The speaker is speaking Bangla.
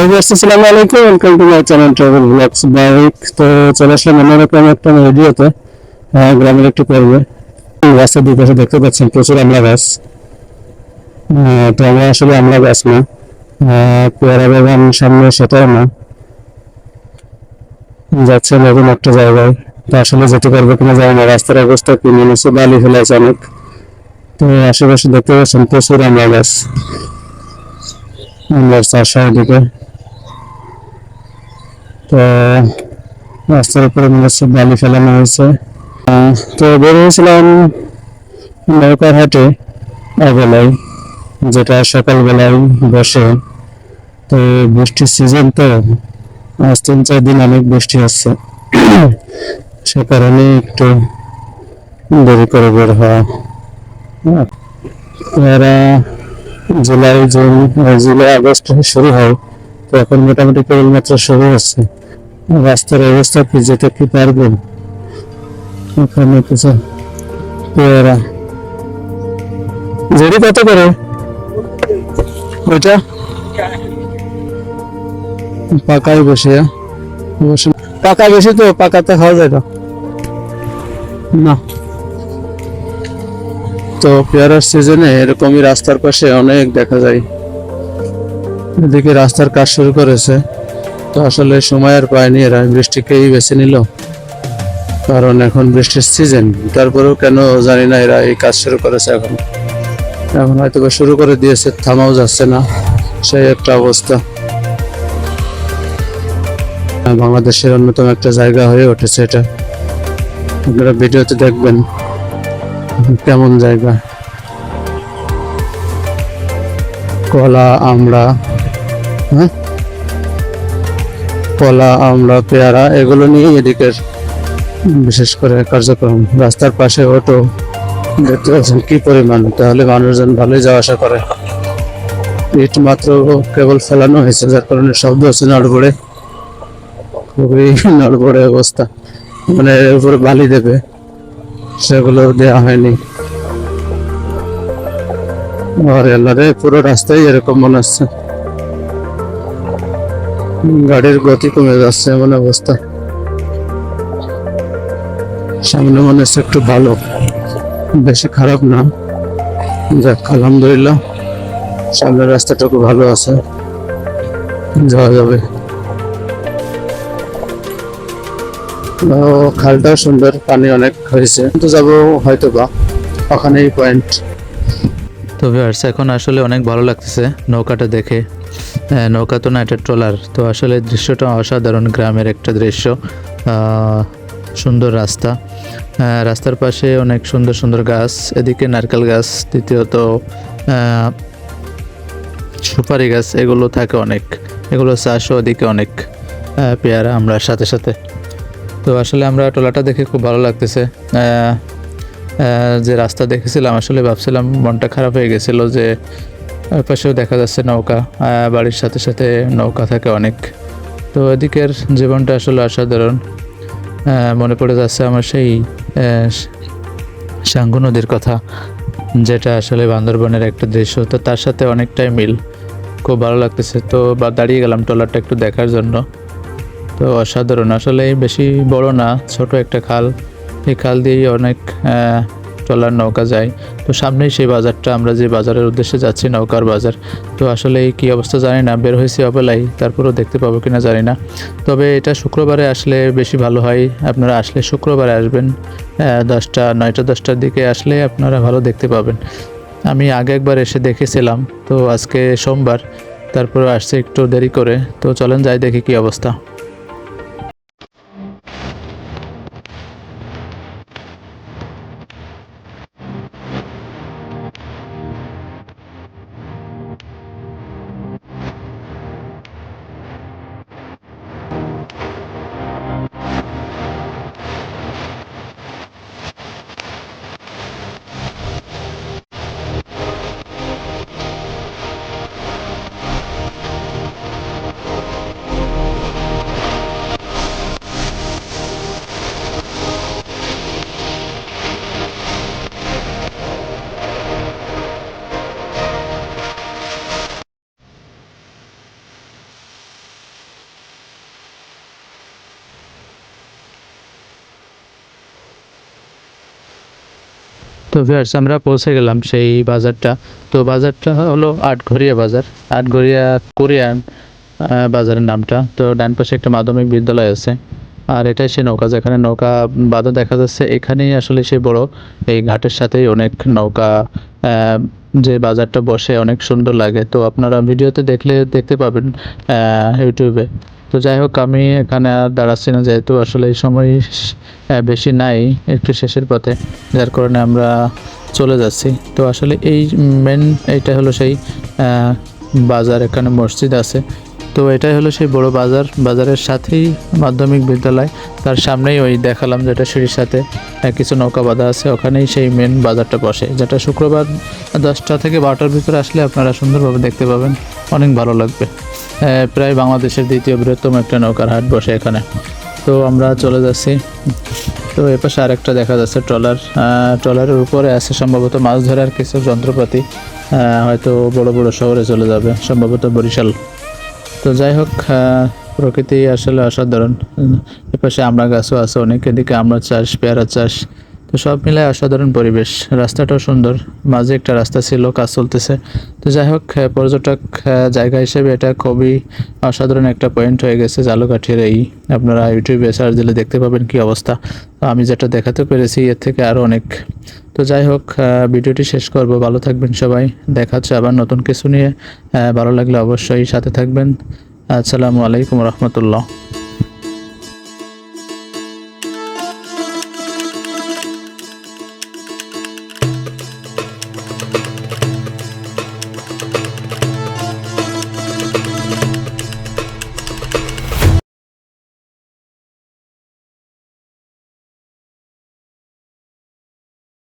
হ্যালো আসসালামু আলাইকুম welcome to my channel travel blogs bike তো চলে আসলাম অন্যরকম একটা ভিডিওতে আহ, গ্রামের একটি পর্বে। রাস্তার দুই পাশে দেখতে পাচ্ছেন প্রচুর আমলা গাছ। আহ, তো আমরা আসলে আমলা গাছ না। আহ, পেয়ারা বাগান সামনে সেটাও না। যাচ্ছে নতুন একটা জায়গায়। তো আসলে যেতে পারব কিনা জানি না। রাস্তার অবস্থা কি মনে হচ্ছে? বালি ফেলে আছে অনেক। তো আশেপাশে দেখতে পাচ্ছেন প্রচুর আমলা গাছ। আমলার চাষ হয় এদিকে তো রাস্তার উপরে মনে হচ্ছে বালি ফেলানো হয়েছে। তো বের হয়েছিলাম নৌকার হাটে বেলায় যেটা সকালবেলায় বসে। তো বৃষ্টির সিজন তো, আজ তিন চার দিন অনেক বৃষ্টি হচ্ছে। সে কারণে একটু দেরি করে বের হওয়া। এরা জুলাই, জুন জুলাই, আগস্ট শুরু হয়। তো এখন মোটামুটি কেবলমাত্র শুরু হচ্ছে। রাস্তার অবস্থা কি যেতে কি পারব? ওখানে কিছু পেয়ারা। জেরি, কত করে? ওইটা? পাকাই বসে বসে। পাকা বেশি তো, পাকাতে খাওয়া যায় না। তো পেয়ারার সিজনে এরকমই রাস্তার পাশে অনেক দেখা যায়। এদিকে রাস্তার কাজ শুরু করেছে। তো আসলে সময় আর পায়নি, এরা বৃষ্টিকেই বেছে নিল। কারণ এখন বৃষ্টির সিজন তারপরেও কেন জানি না এরা এই কাজ শুরু করেছে এখন। এখন হয়তো শুরু করে দিয়েছে, থামাও যাচ্ছে না, সেই একটা অবস্থা। বাংলাদেশের অন্যতম একটা জায়গা হয়ে উঠেছে এটা। আপনারা ভিডিওতে দেখবেন কেমন জায়গা। কলা আমরা হ্যাঁ? কলা, আমড়া, পেয়ারা এগুলো নিয়ে এদিকের বিশেষ করে কার্যক্রম। রাস্তার পাশে অটো দেখতে পাচ্ছেন কি পরিমাণ, তাহলে মানুষজন ভালোই যাওয়া আসা করে। ইট মাত্র কেবল ফেলানো হয়েছে, যার কারণে শব্দ হচ্ছে নড়বড়ে। খুবই নড়বড়ে অবস্থা। মানে এর উপরে বালি দেবে, সেগুলো দেওয়া হয়নি। আর এলারে পুরো রাস্তায় এরকম মনে হচ্ছে। গাড়ির গতি কমে যাচ্ছে এমন অবস্থা। সামনে মনে হচ্ছে একটু ভালো, বেশি খারাপ না। যাক, আলহামদুলিল্লাহ, সামনের রাস্তাটুকু ভালো আছে। যাওয়া যাবে। ও, খালটাও সুন্দর, পানি অনেক হয়েছে। তো যাব হয়তো বা ওখানেই পয়েন্ট তো ভিউয়ার্স এখন আসলে অনেক ভালো লাগতেছে, নৌকাটা দেখে। নৌকা তো না এটা ট্রলার তো আসলে দৃশ্যটা অসাধারণ, গ্রামের একটা দৃশ্য। সুন্দর রাস্তা। রাস্তার পাশে অনেক সুন্দর সুন্দর গাছ, এদিকে নারকেল গাছ, দ্বিতীয়ত সুপারি গাছ, এগুলো থাকে অনেক। এগুলো চাষও ওদিকে অনেক পেয়ারা আমরা সাথে সাথে। তো আসলে আমরা ট্রলারটা দেখে খুব ভালো লাগতেছে। যে রাস্তা দেখেছিলাম, আসলে ভাবছিলাম মনটা খারাপ হয়ে গেছিল যে ওই পাশেও দেখা যাচ্ছে নৌকা বাড়ির সাথে সাথে নৌকা থাকে অনেক। তো এদিকের জীবনটা আসলে অসাধারণ। মনে পড়ে যাচ্ছে আমার সেই সাঙ্গু নদীর কথা, যেটা আসলে বান্দরবনের একটা দৃশ্য। তো তার সাথে অনেকটাই মিল। খুব ভালো লাগতেছে। তো বা, দাঁড়িয়ে গেলাম ট্রলারটা একটু দেখার জন্য। তো অসাধারণ। আসলে বেশি বড় না, ছোট একটা খাল। এই খাল দিয়েই অনেক ট্রলার নৌকা যায়। তো সামনেই সেই বাজারটা, আমরা যে বাজারের উদ্দেশ্যে যাচ্ছি, নৌকার বাজার। তো আসলে কী অবস্থা জানি না, বের হয়েছে অবেলাই, তারপরেও দেখতে পাবো কিনা জানি না। তবে এটা শুক্রবারে আসলে বেশি ভালো হয়। আপনারা আসলে শুক্রবারে আসবেন দশটা, নয়টা, দশটার দিকে আসলে আপনারা ভালো দেখতে পাবেন। আমি আগে একবার এসে দেখেছিলাম, তো আজকে সোমবার, তারপরে আসছে একটু দেরি করে। তো চলেন যাই দেখি কি অবস্থা। তো ভিউয়ার্স আমরা পৌঁছে গেলাম সেই বাজারটা। তো বাজারটা হলো আটঘরিয়া বাজার। আটঘরিয়া কোরিয়ান বাজারের নামটা। তো ডান পাশে একটা মাধ্যমিক বিদ্যালয় আছে। আর এটাই সে নৌকা, যেখানে নৌকা বাঁধা দেখা যাচ্ছে। এখানেই আসলে সে বড় এই ঘাটের সাথেই অনেক নৌকা যে বাজারটা বসে, অনেক সুন্দর লাগে। তো আপনারা ভিডিওতে দেখলে দেখতে পাবেন ইউটিউবে। তো যাই হোক, আমি এখানে আর দাঁড়াচ্ছি না, যেহেতু আসলে এই সময় বেশি নাই, একটু শেষের পথে, যার কারণে আমরা চলে যাচ্ছি। তো আসলে এই মেন এইটা হলো সেই বাজার, এখানে মসজিদ আছে। তো এটাই হলো সেই বড় বাজার, বাজারের সাথেই মাধ্যমিক বিদ্যালয়। তার সামনেই ওই দেখালাম যেটা সিঁড়ির সাথে কিছু নৌকা বাঁধা আছে, ওখানেই সেই মেন বাজারটা বসে, যেটা শুক্রবার দশটা থেকে বারোটার ভিতরে আসলে আপনারা সুন্দরভাবে দেখতে পাবেন, অনেক ভালো লাগবে। প্রায় বাংলাদেশের দ্বিতীয় বৃহত্তম একটা নৌকার হাট বসে এখানে। তো আমরা চলে যাচ্ছি। তো এপাশে আরেকটা দেখা যাচ্ছে ট্রলার। ট্রলারের উপরে আছে সম্ভবত মাছ ধরার কিছু যন্ত্রপাতি। হয়তো বড় বড় শহরে চলে যাবে সম্ভবত বরিশাল। তো যাই হোক প্রকৃতি আসলে অসাধারণ। উম, এপাশে আমরা গাছও আছে অনেক এদিকে আমরা চাষ পেয়ারা চাষ তো সব মিলে অসাধারণ পরিবেশ। রাস্তাটাও সুন্দর। মাঝে একটা রাস্তা ছিল, কাজ চলতেছে। তো যাই হোক পর্যটক জায়গা হিসেবে এটা খুবই অসাধারণ একটা পয়েন্ট হয়ে গেছে জালুকাঠির এই। আপনারা ইউটিউবে সার্চ দিলে দেখতে পাবেন কি অবস্থা। তো আমি যেটা দেখাতে পেরেছি, এর থেকে আরও অনেক। তো যাই হোক ভিডিওটি শেষ করব। ভালো থাকবেন সবাই। দেখাচ্ছে আবার নতুন কিছু নিয়ে। ভালো লাগলে অবশ্যই সাথে থাকবেন। আসসালামু আলাইকুম রহমতুল্লাহ।